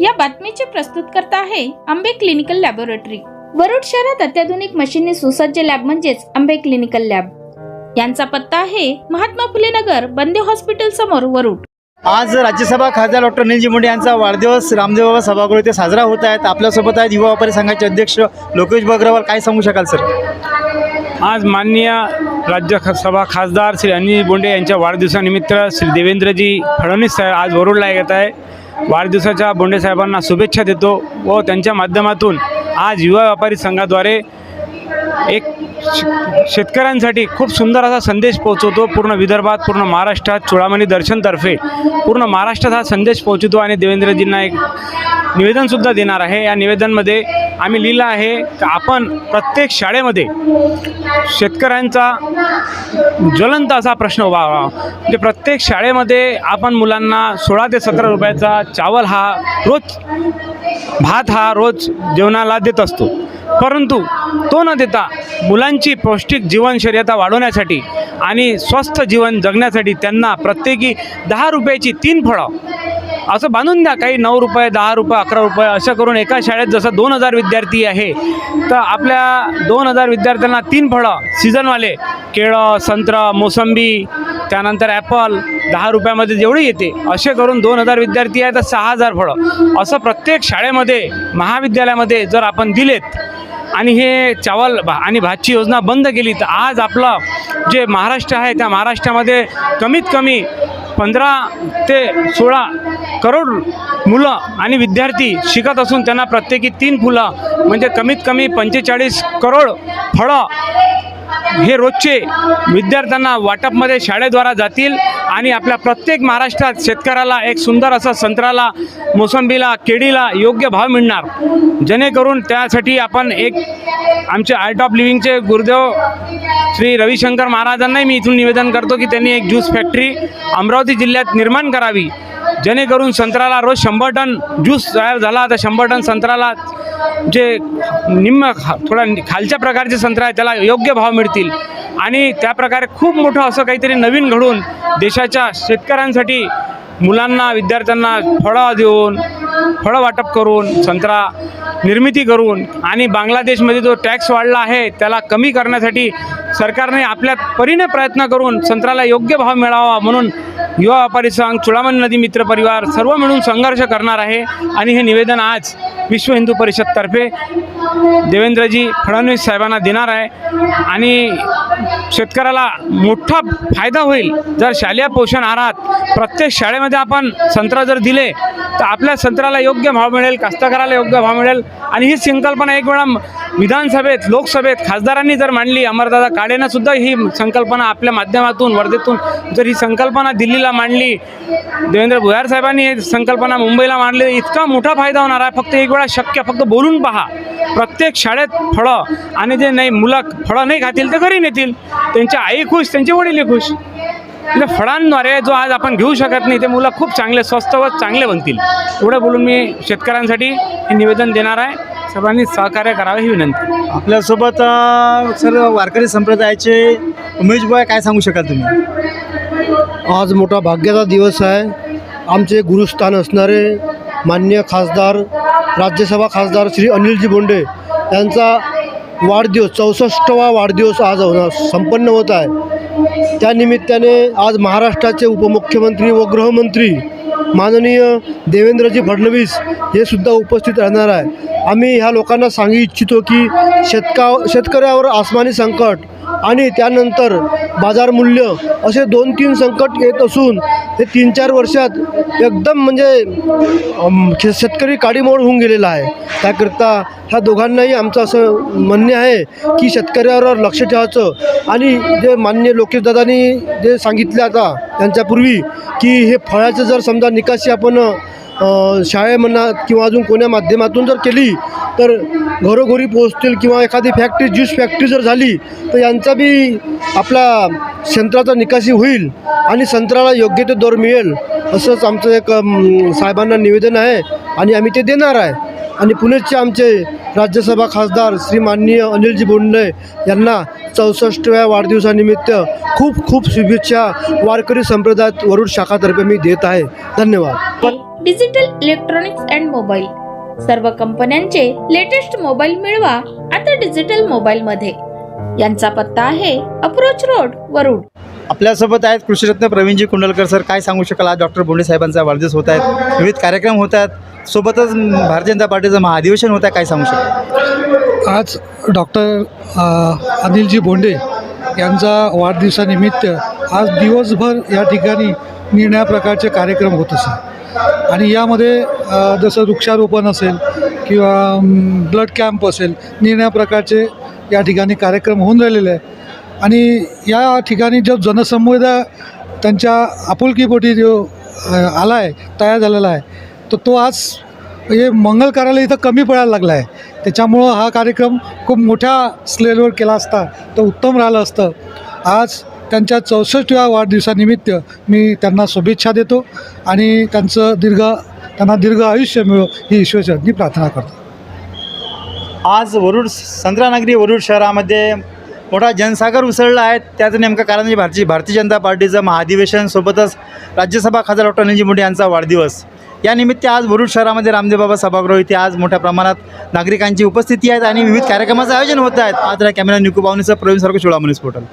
या बातमीचे प्रस्तुत करता आहे आंबे क्लिनिकल लॅबोरेटरी. वरुड शहरात अत्याधुनिक मशीनने सुसज्ज लॅब म्हणजेच आंबे क्लिनिकल लॅब. यांचा पत्ता आहे महात्मा फुले नगर बंदे हॉस्पिटल समोर वरुड. आज राज्यसभा खासदार डॉक्टर निलजी मुंडे यांचा वाढदिवस रामदेव बाबा सभागृह इथे साजरा होत आहेत. आपल्यासोबत आहेत युवा व्यापारी संघाचे अध्यक्ष लोकेश बग्रवाल. काय सांगू शकाल सर? आज माननीय राज्यसभा खासदार श्री अनिल बोंडे यांच्या वाढदिवसानिमित्त श्री देवेंद्रजी फडणवीस साहेब आज वरुडला येत आहे. वाढदिवसाच्या बोंडे साहेबांना शुभेच्छा देतो व त्यांच्या माध्यमातून आज युवा व्यापारी संघाद्वारे एक शेतकऱ्यांसाठी खूप सुंदर असा संदेश पोहोचवतो. पूर्ण विदर्भात पूर्ण महाराष्ट्रात चुडामणी दर्शनतर्फे पूर्ण महाराष्ट्रात हा संदेश पोहोचवतो आणि देवेंद्रजींना एक निवेदनसुद्धा देणार आहे. या निवेदनमध्ये आम्ही लिहिलं आहे की आपण प्रत्येक शाळेमध्ये शेतकऱ्यांचा ज्वलंत असा प्रश्न उभा व्हावा. म्हणजे प्रत्येक शाळेमध्ये आपण मुलांना सोळा ते सतरा रुपयाचा चावल हा रोज भात हा रोज जेवणाला देत असतो. परंतु तो न देता मुलांची पौष्टिक जीवनशर्यता वाढवण्यासाठी आणि स्वस्थ जीवन जगण्यासाठी त्यांना प्रत्येकी दहा रुपयाची तीन फळं. असं बांधून द्या काही नऊ रुपये दहा रुपये अकरा रुपये असं करून एका शाळेत जसं दोन हजार विद्यार्थी आहे तर आपल्या दोन हजार विद्यार्थ्यांना तीन फळं सीझनवाले केळं संत्रं मोसंबी त्यानंतर ॲपल दहा रुपयामध्ये जेवढी येते असे करून दोन हजार विद्यार्थी आहे तर सहा हजार फळं. असं प्रत्येक शाळेमध्ये महाविद्यालयामध्ये जर आपण दिलेत आणि हे चावल भा आणि भातची योजना बंद केली तर आज आपलं जे महाराष्ट्र आहे त्या महाराष्ट्रामध्ये कमीत कमी पंधरा ते सोळा करोड मुलं आणि विद्यार्थी शिकत असून त्यांना प्रत्येकी तीन फुलं म्हणजे कमीत कमी पंचेचाळीस करोड फळं हे रोजचे विद्यार्थ्यांना वाटपमध्ये शाळेद्वारा जातील आणि आपल्या प्रत्येक महाराष्ट्रात शेतकऱ्याला एक सुंदर असं संत्र्याला मोसंबीला केळीला योग्य भाव मिळणार. जेणेकरून त्यासाठी आपण एक आमचे आर्ट ऑफ लिव्हिंगचे गुरुदेव श्री रविशंकर महाराजांनाही मी इथून निवेदन करतो की त्यांनी एक ज्यूस फॅक्टरी अमरावती जिल्ह्यात निर्माण करावी. जेणेकरून संत्र्याला रोज शंभर टन ज्यूस तयार झाला तर शंभर टन संत्राला जे निम्न खा- थोडा खालच्या प्रकारचे संत्रा आहे त्याला योग्य भाव मिळतील. आणि त्या प्रकारे खूप मोठं असं काहीतरी नवीन घडून देशाच्या शेतकऱ्यांसाठी मुलांना विद्यार्थ्यांना फळं देऊन फळं वाटप करून संत्रा निर्मिती करून आणि बांगलादेशमध्ये जो टॅक्स वाढला आहे त्याला कमी करण्यासाठी सरकारने आपल्या परीने प्रयत्न करून संत्र्याला योग्य भाव मिळावा म्हणून युवा व्यापारी संघ चुडामणी नदी मित्र परिवार सर्व मिळून संघर्ष करणार आहे आणि हे निवेदन आज विश्व हिंदू परिषदतर्फे देवेंद्रजी फडणवीस साहेबांना देणार आहे. आणि शेतकऱ्याला मोठा फायदा होईल. जर शालेय पोषण आहारात प्रत्येक शाळेमध्ये आपण संत्रा जर दिले तर आपल्या संत्र्याला योग्य भाव मिळेल कास्तकाराला योग्य भाव मिळेल. आणि ही संकल्पना एक वेळा विधानसभेत लोकसभेत खासदारांनी जर मांडली अमरदादा काळेनं सुद्धा ही संकल्पना आपल्या माध्यमातून वर्धेतून जर ही संकल्पना दिल्लीला मांडली देवेंद्र भुयार साहेबांनी ही संकल्पना मुंबईला मांडली इतका मोठा फायदा होणार आहे. फक्त एक वेळा शक्य फक्त बोलून पहा. प्रत्येक शाळेत फळं आणि जे नाही मुलं फळं नाही खातील तर घरी नेतील. त्यांच्या आई खुश त्यांचे वडीलही खुश. म्हणजे फळांद्वारे जो आज आपण घेऊ शकत नाही ते मुलं खूप चांगले स्वस्त व चांगले बनतील एवढं बोलून मी शेतकऱ्यांसाठी हे निवेदन देणार आहे सर्वांनी सहकार्य करावे ही विनंती आपल्यासोबत सर वारकरी संप्रदायाचे उमेश बॉय काय सांगू शकाल तुम्ही आज मोठा भाग्याचा दिवस आहे आमचे गुरुस्थान असणारे मान्य खासदार राज्यसभा खासदार श्री अनिलजी बोंडे यांचा वाढदिवस चौसष्टवा वाढदिवस आज होणार संपन्न होत आहे त्यानिमित्ताने आज महाराष्ट्राचे उपमुख्यमंत्री व गृहमंत्री माननीय देवेंद्रजी फडणवीस हे सुद्धा उपस्थित राहणार आहे आम्ही ह्या लोकांना सांगू इच्छितो की शेतका शेतकऱ्यावर आसमानी संकट आणि त्यानंतर बाजार मूल्य असे दोन तीन संकट येत असून हे तीन चार वर्षात एकदम म्हणजे शेतकरी काडीमोड होऊन गेलेला आहे. त्याकरिता ह्या दोघांनाही आमचं असं म्हणणे आहे की शेतकऱ्यावर लक्ष ठेवायचं. आणि जे मान्य लोकेशदादांनी जे सांगितले आता त्यांच्यापूर्वी की हे फळाचं जर समजा निकासी आपण शाळे म्हणा किंवा अजून कोण्या माध्यमातून जर केली तर घरोघरी पोहोचतील किंवा एखादी फॅक्टरी ज्यूस फॅक्टरी जर झाली तर यांचा बी आपला संत्राचा निकासी होईल आणि संत्र्याला योग्य ते दर मिळेल असंच आमचं एक साहेबांना निवेदन आहे आणि आम्ही ते देणार आहे. आणि पुणेचे आमचे राज्यसभा खासदार श्री माननीय अनिलजी बोंडे यांना चौसष्टव्या वाढदिवसानिमित्त खूप खूप शुभेच्छा वारकरी संप्रदायात वरुड शाखातर्फे मी देत आहे. धन्यवाद. Digital electronics and mobile. सर्व कंपन्यांचे लेटेस्ट मोबाईल मिळवा आता डिजिटल मोबाईल मध्ये यांचा पत्ता आहे अप्रोच रोड वरुड. आपल्यासोबत आहेत कृषीरत्न प्रवीणजी कुंडलकर सर. काय सांगू शकाल? आज डॉक्टर बोंडे साहेबांचा वाढदिवस होत आहेत विविध कार्यक्रम होत आहेत. सोबतच भारतीय जनता पार्टीचं महाधिवेशन होत आहे. काय सांगू शकाल? आज डॉक्टर अनिलजी बोंडे यांचा वाढदिवसानिमित्त आज दिवसभर या ठिकाणी निर्णया प्रकारचे कार्यक्रम होत असतात. आणि यामध्ये जसं वृक्षारोपण असेल किंवा ब्लड कॅम्प असेल निरनिळ्या प्रकारचे या ठिकाणी कार्यक्रम होऊन राहिलेले आहे आणि या ठिकाणी जो जनसमुदाय त्यांच्या आपुलकीपोटी जो आला आहे तयार झालेला आहे तर तो आज हे मंगल कार्यालय इथं कमी पडायला लागला आहे त्याच्यामुळं हा कार्यक्रम खूप मोठ्या स्लेलवर केला असता तर उत्तम राहिलं असतं. आज त्यांच्या चौसष्टव्या वाढदिवसानिमित्त मी त्यांना शुभेच्छा देतो आणि त्यांचं दीर्घ त्यांना दीर्घ आयुष्य मिळो ही ईश्वरचरणी प्रार्थना करतो. आज वरुड संत्रानगरी वरुड शहरामध्ये मोठा जनसागर उसळला आहे. त्याचं नेमकं कारण म्हणजे भारतीय भारतीय जनता पार्टीचं महाधिवेशनसोबतच राज्यसभा खासदार डॉक्टर अनिलजी मुंडे यांचा वाढदिवस. या निमित्त आज वरुड शहरामध्ये रामदेवबाबा सभागृह इथे आज मोठ्या प्रमाणात नागरिकांची उपस्थिती आहेत आणि विविध कार्यक्रमाचं आयोजन होत आहेत. आज कॅमेरा निकू पावणीचं प्रवीण सारखं चोळामणी पोर्टल.